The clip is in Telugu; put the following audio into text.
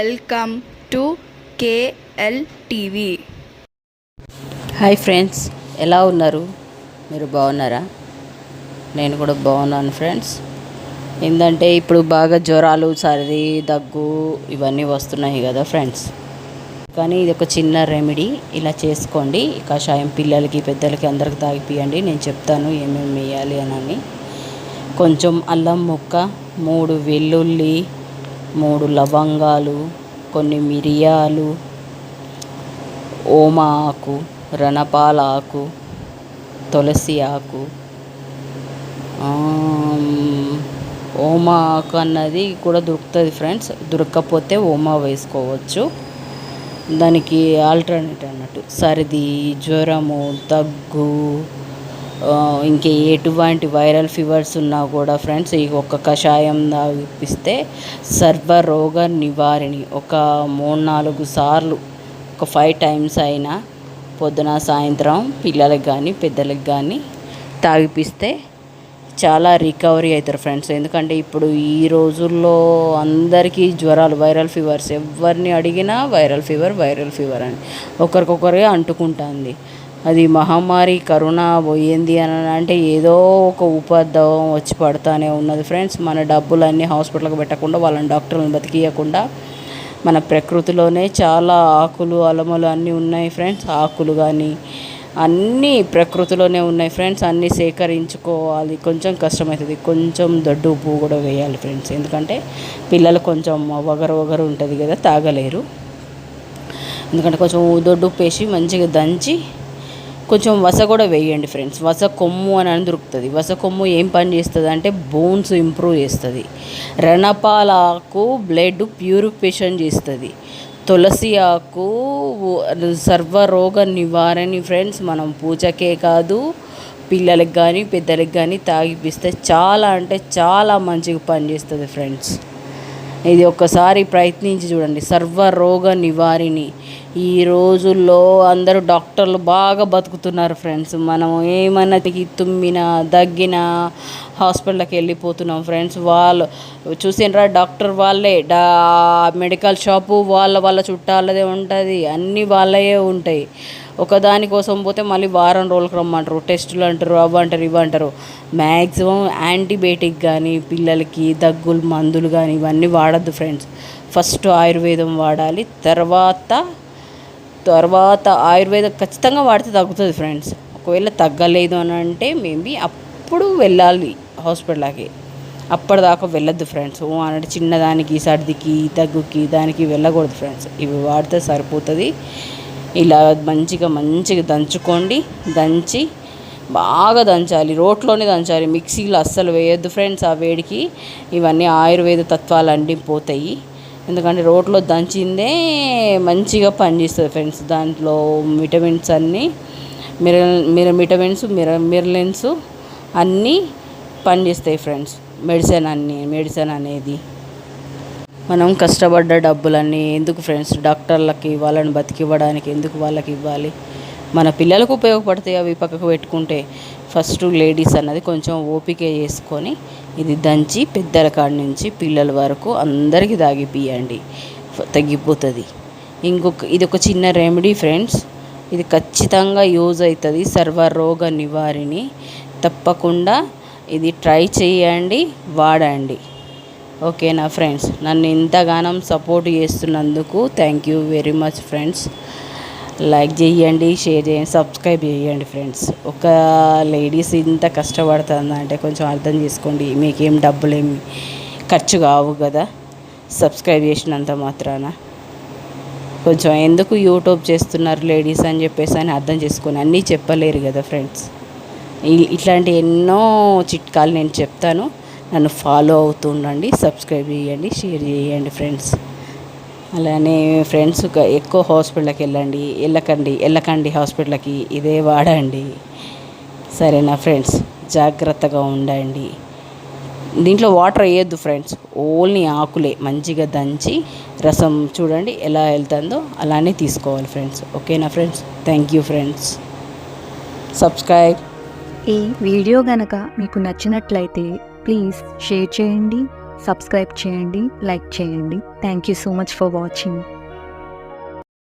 Welcome to KL TV hi friends ఎలా ఉన్నారు? మీరు బాగున్నారా? నేను కూడా బాగున్నాను ఫ్రెండ్స్. ఏంటంటే ఇప్పుడు బాగా జ్వరాలు సర్ది దగ్గు ఇవన్నీ వస్తున్నాయి కదా ఫ్రెండ్స్. కానీ ఇది ఒక చిన్న రెమెడీ. ఇలా చేసుకోండి. కషాయం పిల్లలకి పెద్దలకి అందరికి తాగిపియండి. నేను చెప్తాను ఏమేమి వేయాలి అని. కొంచెం అల్లం ముక్క మూడు వెల్లుల్లి మూడు లవంగాలు కొన్ని మిరియాలు ఓమా ఆకు రణపాల ఆకు తులసి ఆకు. ఓమా ఆకు అన్నది కూడా దొరుకుతుంది ఫ్రెండ్స్. దొరకకపోతే ఓమా వేసుకోవచ్చు. దానికి ఆల్టర్నేట్ అన్నట్టు. సర్ది జ్వరము దగ్గు ఇంకే ఎటువంటి వైరల్ ఫీవర్స్ ఉన్నా కూడా ఫ్రెండ్స్ ఈ ఒక్క కషాయం తాగిపిస్తే సర్వరోగ నివారిణి. ఒక మూడు నాలుగు సార్లు ఒక ఫైవ్ టైమ్స్ అయినా పొద్దున సాయంత్రం పిల్లలకు కానీ పెద్దలకు కానీ తాగిపిస్తే చాలా రికవరీ అవుతారు ఫ్రెండ్స్. ఎందుకంటే ఇప్పుడు ఈ రోజుల్లో అందరికీ జ్వరాలు వైరల్ ఫీవర్స్ ఎవరిని అడిగినా వైరల్ ఫీవర్ వైరల్ ఫీవర్ అని ఒకరికొకరే అంటుకుంటుంది. అది మహమ్మారి కరోనా పోయింది అని అంటే ఏదో ఒక ఉపద్రవం వచ్చి పడుతూనే ఉన్నది. ఫ్రెండ్స్ మన డబ్బులన్నీ హాస్పిటల్కి పెట్టకుండా వాళ్ళని డాక్టర్లను బతికియకుండా మన ప్రకృతిలోనే చాలా ఆకులు అలమలు అన్నీ ఉన్నాయి ఫ్రెండ్స్. ఆకులు కానీ అన్నీ ప్రకృతిలోనే ఉన్నాయి ఫ్రెండ్స్. అన్నీ సేకరించుకోవాలి. కొంచెం కష్టమవుతుంది కొంచెం దొడ్డు ఉప్పు కూడా వేయాలి ఫ్రెండ్స్. ఎందుకంటే పిల్లలు కొంచెం వగరు వగరు ఉంటుంది కదా తాగలేరు. ఎందుకంటే కొంచెం దొడ్డు ఉప్పు వేసి మంచిగా దంచి కొంచెం వస కూడా వేయండి ఫ్రెండ్స్ వస కొమ్ము అని అని దొరుకుతుంది. వస కొమ్ము ఏం పని చేస్తుంది అంటే బోన్స్ ఇంప్రూవ్ చేస్తుంది. రణపాల ఆకు బ్లడ్ ప్యూరిఫికేషన్ చేస్తుంది. తులసి ఆకు సర్వరోగ నివారణి ఫ్రెండ్స్ మనం పూజకే కాదు పిల్లలకి కానీ పెద్దలకు కానీ తాగిపిస్తే చాలా అంటే చాలా మంచిగా పనిచేస్తుంది ఫ్రెండ్స్ ఇది ఒక్కసారి ప్రయత్నించి చూడండి. సర్వరోగ నివారిణి. ఈ రోజుల్లో అందరూ డాక్టర్లు బాగా బతుకుతున్నారు ఫ్రెండ్స్. మనం ఏమన్నా తికి తుమ్మినా దగ్గినా హాస్పిటల్కి వెళ్ళిపోతున్నాం ఫ్రెండ్స్. వాళ్ళు చూసినరా డాక్టర్ వాళ్ళే. డా మెడికల్ షాపు వాళ్ళ వాళ్ళ చుట్టాలదే ఉంటుంది. అన్నీ వాళ్ళయే ఉంటాయి. ఒకదాని కోసం పోతే మళ్ళీ వారం రోజులకు రమ్మంటారు. టెస్టులు అంటారు అవి అంటారు ఇవి అంటారు. మ్యాక్సిమం యాంటీబయాటిక్ కానీ పిల్లలకి దగ్గులు మందులు కానీ ఇవన్నీ వాడద్దు ఫ్రెండ్స్. ఫస్ట్ ఆయుర్వేదం వాడాలి తర్వాత తర్వాత ఆయుర్వేదం ఖచ్చితంగా వాడితే తగ్గుతుంది ఫ్రెండ్స్. ఒకవేళ తగ్గలేదు అని అంటే మేబీ అప్పుడు వెళ్ళాలి హాస్పిటల్కి. అప్పటిదాకా వెళ్ళొద్దు ఫ్రెండ్స్. ఓ అంటే చిన్నదానికి సర్దికి దగ్గుకి దానికి వెళ్ళకూడదు ఫ్రెండ్స్. ఇవి వాడితే సరిపోతుంది. ఇలా మంచిగా మంచిగా దంచుకోండి. దంచి బాగా దంచాలి. రోట్లోనే దంచాలి. మిక్సీలో అస్సలు వేయొద్దు ఫ్రెండ్స్ ఆ వేడికి. ఇవన్నీ ఆయుర్వేద తత్వాలు అండి పోతాయి ఎందుకంటే రోట్లో దంచిందే మంచిగా పనిచేస్తుంది ఫ్రెండ్స్. దాంట్లో విటమిన్స్ అన్నీ మిర మిర విటమిన్స్ మిర మిరలెన్స్ అన్నీ పనిచేస్తాయి ఫ్రెండ్స్. మెడిసిన్ అన్నీ మెడిసిన్ అనేది. మనం కష్టపడ్డ డబ్బులన్నీ ఎందుకు ఫ్రెండ్స్ డాక్టర్లకి వాళ్ళని బతికివ్వడానికి ఎందుకు వాళ్ళకి ఇవ్వాలి? మన పిల్లలకు ఉపయోగపడతాయి అవి పక్కకు పెట్టుకుంటే. ఫస్ట్ లేడీస్ అన్నది కొంచెం ఓపిక చేసుకొని ఇది దంచి పెద్దల కాడి నుంచి పిల్లల వరకు అందరికీ తాగిపియండి తగ్గిపోతుంది. ఇంకొక ఇది ఒక చిన్న రెమెడీ ఫ్రెండ్స్ ఇది ఖచ్చితంగా యూజ్ అవుతుంది సర్వరోగ నివారిణి తప్పకుండా ఇది ట్రై చేయండి వాడండి. ఓకేనా ఫ్రెండ్స్ నన్ను ఇంతగానం సపోర్ట్ చేస్తున్నందుకు thank you very much friends. Like చేయండి షేర్ చేయండి సబ్స్క్రైబ్ చేయండి ఫ్రెండ్స్. ఒక లేడీస్ ఇంత కష్టపడుతుందంటే కొంచెం అర్థం చేసుకోండి మీకేం డబ్బులు ఏమి ఖర్చు కావు కదా. సబ్స్క్రైబ్ చేసినంత మాత్రాన. కొంచెం ఎందుకు యూట్యూబ్ చేస్తున్నారు లేడీస్ అని చెప్పేసి అని అర్థం చేసుకొని అన్నీ చెప్పలేరు కదా ఫ్రెండ్స్. ఇట్లాంటి ఎన్నో చిట్కాలు నేను చెప్తాను. నన్ను ఫాలో అవుతూ ఉండండి సబ్స్క్రైబ్ చేయండి షేర్ చేయండి ఫ్రెండ్స్ అలానే ఫ్రెండ్స్ ఎక్కువ హాస్పిటల్కి వెళ్ళండి వెళ్ళకండి వెళ్ళకండి హాస్పిటల్కి ఇదే వాడండి. సరేనా ఫ్రెండ్స్ జాగ్రత్తగా ఉండండి. దీంట్లో వాటర్ వేయద్దు ఫ్రెండ్స్ ఓన్లీ ఆకులే మంచిగా దంచి రసం చూడండి ఎలా వెళ్తుందో అలానే తీసుకోవాలి ఫ్రెండ్స్ ఓకేనా friends thank you friends subscribe ఈ వీడియో గనక మీకు నచ్చినట్లయితే ప్లీజ్ షేర్ చేయండి సబ్స్క్రైబ్ చేయండి లైక్ చేయండి. Thank you so much for watching